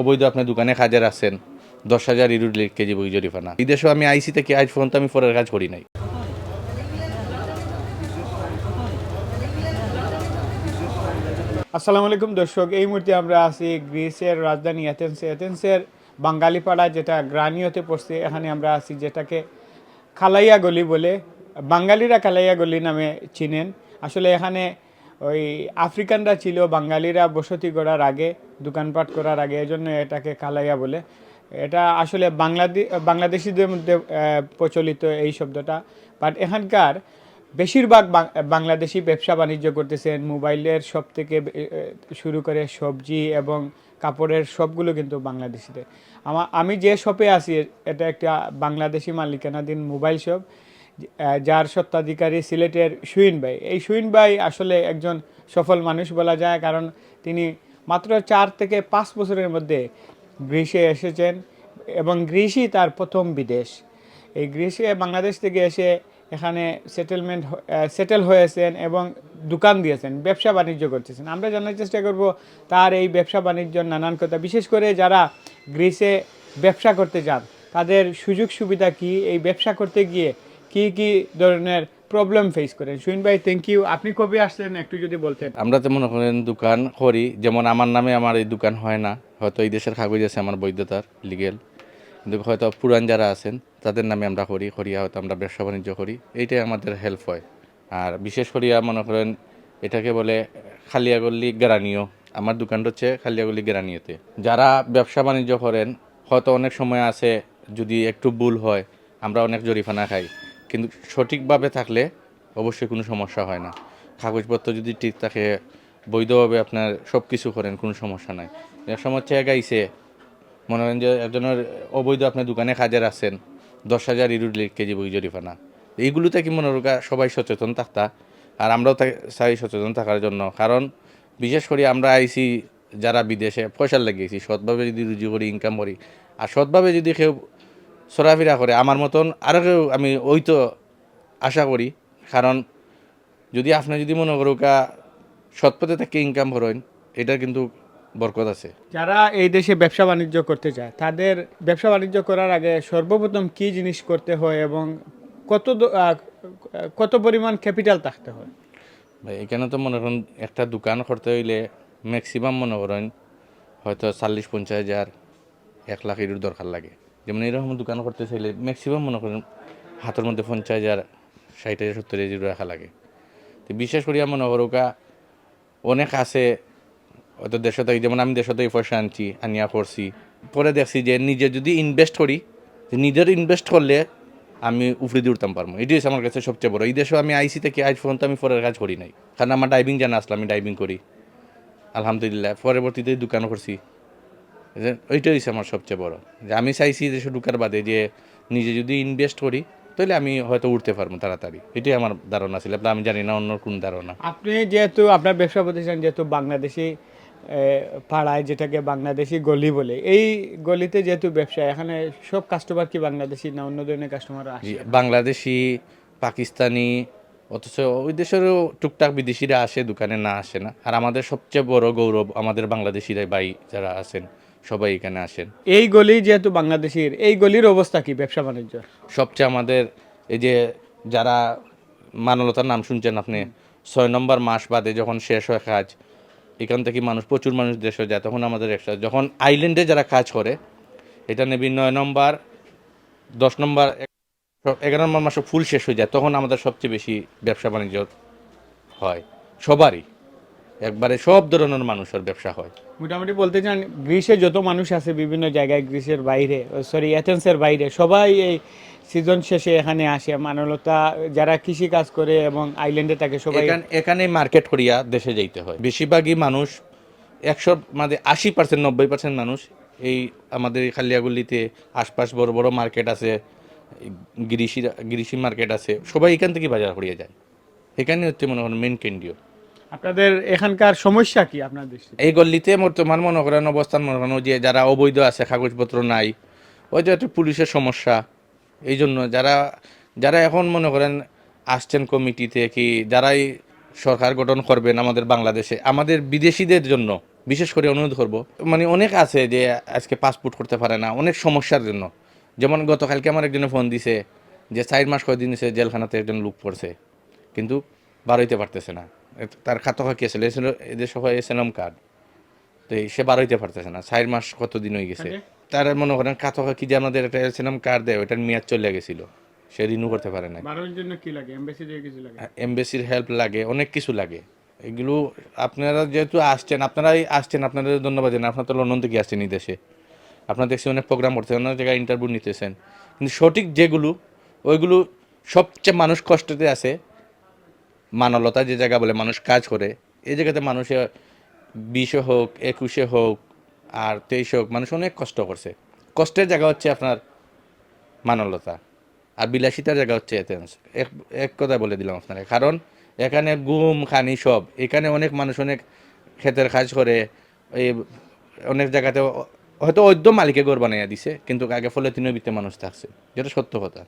অবৈধ আপনার দোকানে কাজের আছেন, দশ হাজার ইরুর কেজি বই জরিফানা এই দেশেও আমি আইসি থেকে আজ পর্যন্ত আমি পরের কাজ করি নাই। আসসালামু আলাইকুম দর্শক, এই মুহূর্তে আমরা আছি গ্রিসের রাজধানী এথেন্সে এথেন্সের বাঙালিপাড়া যেটা গ্রানীয়তে পড়ছে, এখানে আমরা আছি যেটাকে খালাইয়া গলি বলে, বাঙালিরা খালাইয়া গলি নামে চিনেন। আসলে এখানে ওই আফ্রিকানরা ছিল, বাঙালিরা বসতি করার আগে, দোকানপাট করার আগে, এজন্য এটাকে খালাইয়া বলে। এটা আসলে বাংলাদেশ বাংলাদেশিদের মধ্যে প্রচলিত এই শব্দটা। বাট এখানকার বেশিরভাগ বাংলাদেশি ব্যবসা বাণিজ্য করতেছেন মোবাইলের সব থেকে শুরু করে সবজি এবং কাপড়ের সবগুলো কিন্তু বাংলাদেশিদের। আমা- যে শপে আছি এটা একটা বাংলাদেশি মালিকানাধীন মোবাইল শপ যার সত্ত্বাধিকারী সিলেটের সুইন ভাই এই সুইন ভাই আসলে একজন সফল মানুষ বলা যায়, কারণ তিনি মাত্র চার থেকে পাঁচ বছরের মধ্যে গ্রীসে এসেছেন এবং গ্রীসই তার প্রথম বিদেশ। এই গ্রীসে বাংলাদেশ থেকে এসে এখানে সেটেলমেন্ট সেটেল হয়েছেন এবং দোকান দিয়েছেন, ব্যবসা বাণিজ্য করতেছেন। আমরা জানার চেষ্টা করব তার এই ব্যবসা বাণিজ্য নানান কথা। বিশেষ করে যারা গ্রীসে ব্যবসা করতে চান তাদের সুযোগ সুবিধা কি? এই ব্যবসা করতে গিয়ে কি কি ধরনের প্রবলেম ফেস করেন সুইন ভাই থ্যাংক ইউ আপনি কবে আসলেন? একটু যদি বলতেন। আমরা তো মনে করেন দোকান করি, যেমন আমার নামে আমার এই দোকান হয় না। হয়তো এই দেশের কাগজ আছে আমার বৈধতার লিগেল কিন্তু হয়তো পুরান যারা আছেন, তাদের নামে আমরা করি, করিয়া হয়তো আমরা ব্যবসা বাণিজ্য করি। এইটাই আমাদের হেল্প হয়। আর বিশেষ করিয়া মনে করেন, এটাকে বলে খালিয়াগল্লি গ্রানীয়। আমার দোকানটা হচ্ছে খালিয়াগল্লি গ্রানীয়তে। যারা ব্যবসা বাণিজ্য করেন, হয়তো অনেক সময় আছে যদি একটু ভুল হয়, আমরা অনেক জরিফানা খাই। কিন্তু সঠিকভাবে থাকলে অবশ্যই কোনো সমস্যা হয় না। কাগজপত্র যদি ঠিক থাকে, বৈধভাবে আপনার সব কিছু করেন, কোনো সমস্যা নাই। সময় চেক আইসে মনে করেন যে একজনের অবৈধ আপনার দোকানে কাজের আছেন, দশ হাজার ইরুর কেজি বই জরিফানা এইগুলোতে কি মনে রোগা সবাই সচেতন থাকতা? আর আমরাও চাই সচেতন থাকার জন্য। কারণ বিশেষ করে আমরা আইছি যারা বিদেশে পয়সা লাগিয়েছি সৎভাবে যদি রুজি করি ইনকাম করি। আর সৎভাবে যদি কেউ চলাফেরা করে। আমার মতন আরও কেউ আমি ওই তো আশা করি কারণ যদি আপনি যদি মনে করো কা সৎপথে থেকে ইনকাম করেন এটা কিন্তু বরকত আছে। যারা এই দেশে ব্যবসা বাণিজ্য করতে চায় তাদের ব্যবসা বাণিজ্য করার আগে সর্বপ্রথম কি জিনিস করতে হয় এবং কত কত পরিমাণ ক্যাপিটাল থাকতে হয়? ভাই, এখানে তো মনে করেন একটা দোকান করতে হইলে ম্যাক্সিমাম মনে করেন হয়তো চল্লিশ পঞ্চাশ হাজার এক লাখ এর দরকার লাগে। যেমন এরকম দোকান করতে চাইলে ম্যাক্সিমাম মনে করেন হাতের মধ্যে পঞ্চাশ হাজার, ষাট হাজার, সত্তর হাজার রাখা লাগে। তো বিশেষ করিয়া আমার করো কা অনেক আছে, হয়তো দেশে যেমন আমি দেশে থেকে, পয়সা আনছি, আনিয়া করছি। পরে দেখছি যে নিজে যদি ইনভেস্ট করি নিজের ইনভেস্ট করলে আমি উপরে দিয়ে উঠতাম পারব। এটাই হচ্ছে আমার কাছে সবচেয়ে বড়। এই দেশেও আমি আইসি থেকে আজ পর্যন্ত আমি পরের কাজ করি নাই। কারণ আমার ডাইভিং জানা আসলে আমি ডাইভিং করি। আলহামদুলিল্লাহ, পরবর্তীতে দোকানও করছি। যে ওইটাই হচ্ছে আমার সবচেয়ে বড়। যে আমি চাইছি দেশে ঢুকার বাদে যে নিজে যদি ইনভেস্ট করি তাহলে আমি হয়তো উঠতে পারব তাড়াতাড়ি। এটাই আমার ধারণা ছিল আমি জানি না অন্য কোন ধারণা। আপনি যেহেতু আপনার ব্যবসা প্রতিষ্ঠান যেহেতু বাংলাদেশি পাড়ায় যেটাকে বাংলাদেশি গলি বলে এই গলিতে যেহেতু ব্যবসা এখানে সব কাস্টমার কি বাংলাদেশি না অন্য ধরনের কাস্টমার আসে? বাংলাদেশি পাকিস্তানি অথচ ওই দেশেরও টুকটাক বিদেশিরা আসে দোকানে না আসে না। আর আমাদের সবচেয়ে বড় গৌরব আমাদের বাংলাদেশিরাই ভাই যারা আছেন সবাই এখানে আসেন। এই গলি যেহেতু বাংলাদেশের এই গলির অবস্থা কি ব্যবসা বাণিজ্য? সবচেয়ে আমাদের এই যে যারা মানলতার নাম শুনছেন আপনি ছয় নম্বর মাস বাদে যখন শেষ হয় কাজ এখান থেকে মানুষ প্রচুর মানুষ দেশে যায় তখন আমাদের একটা যখন আইল্যান্ডে যারা কাজ করে এটা নেবি নয় নম্বর দশ নম্বর এগারো নম্বর মাসে ফুল শেষ হয়ে যায় তখন আমাদের সবচেয়ে বেশি ব্যবসা বাণিজ্য হয়। সবারই। একবারে সব ধরনের মানুষের ব্যবসা হয়। মোটামুটি বলতে চান গ্রিসে যত মানুষ আছে বিভিন্ন জায়গায় গ্রিসের বাইরে সরি এথেন্সের বাইরে, সবাই এই সিজন শেষে এখানে আসে। মানলতা যারা কৃষি কাজ করে এবং আইল্যান্ডে থাকে, সবাই এখান মার্কেট করিয়া দেশে যাইতে হয়। বেশিরভাগই মানুষ, একশো মানে আশি পার্সেন্ট নব্বই পার্সেন্ট মানুষ এই আমাদের এই খালিয়াগুলিতে আশপাশ বড় বড় মার্কেট আছে গিরিশি গিরিশি মার্কেট আছে, সবাই এখান থেকে বাজার করিয়ে যায়। এখানে হচ্ছে মনে করেন মেন কেন্দ্রীয়। আপনাদের এখানকার সমস্যা কি আপনার দৃষ্টিতে? এই গল্লিতে বর্তমান মনে করেন অবস্থান মনে করেন যে যারা অবৈধ আছে, কাগজপত্র নাই, ওই যে একটু পুলিশের সমস্যা, এই জন্য যারা যারা এখন মনে করেন আসছেন কমিটিতে কি যারাই সরকার গঠন করবেন আমাদের বাংলাদেশে, আমাদের বিদেশিদের জন্য বিশেষ করে অনুরোধ করব মানে অনেক আছে যে আজকে পাসপোর্ট করতে পারে না, অনেক সমস্যার জন্য। যেমন গতকালকে আমার একজনে ফোন দিছে যে চার মাস কয়দিন দিছে জেলখানাতে একজন লোক পড়ছে, কিন্তু বার হইতে পারতেছে না। তার খাতা কি ছিল এছিল এদের সবাই এসএনএম কার্ড। তো এই সে বার হইতে পারতেছে না চার মাস কতদিন হয়ে গেছে। তার মনে করেন খাতা কি যে আমাদের একটা এসএনএম কার্ড দেয় ওটার মেয়াদ চলে গেছিল সে রিনিউ করতে পারে না জন্য কি লাগে? এমবেসির হেল্প লাগে? অনেক কিছু লাগে। এগুলো আপনারা যেহেতু আসছেন আপনারাই আসছেন আপনাদের ধন্যবাদ জানাই। আপনারা তো লন্ডন থেকে আসছেন এই দেশে। আপনারা দেখছি অনেক প্রোগ্রাম করতেছেন অনেক জায়গায় ইন্টারভিউ নিতেছেন। কিন্তু সঠিক যেগুলো ওইগুলো সবচেয়ে মানুষ কষ্টতে আছে মানলতা যে জায়গা বলে মানুষ কাজ করে, এই জায়গাতে মানুষে বিশে হোক, একুশে হোক, আর তেইশে হোক, মানুষ অনেক কষ্ট করছে। কষ্টের জায়গা হচ্ছে আপনার মানলতা আর বিলাসিতার জায়গা হচ্ছে এথেন্স এক এক কথা বলে দিলাম আপনাকে, কারণ এখানে গুম, খানি সব, এখানে অনেক মানুষ অনেক ক্ষেতের কাজ করে, এই অনেক জায়গাতে হয়তো অদ্য মালিকে গড় বানাইয়া দিছে, কিন্তু আগে ফলে ভিতরে মানুষ থাকছে, যেটা সত্য কথা।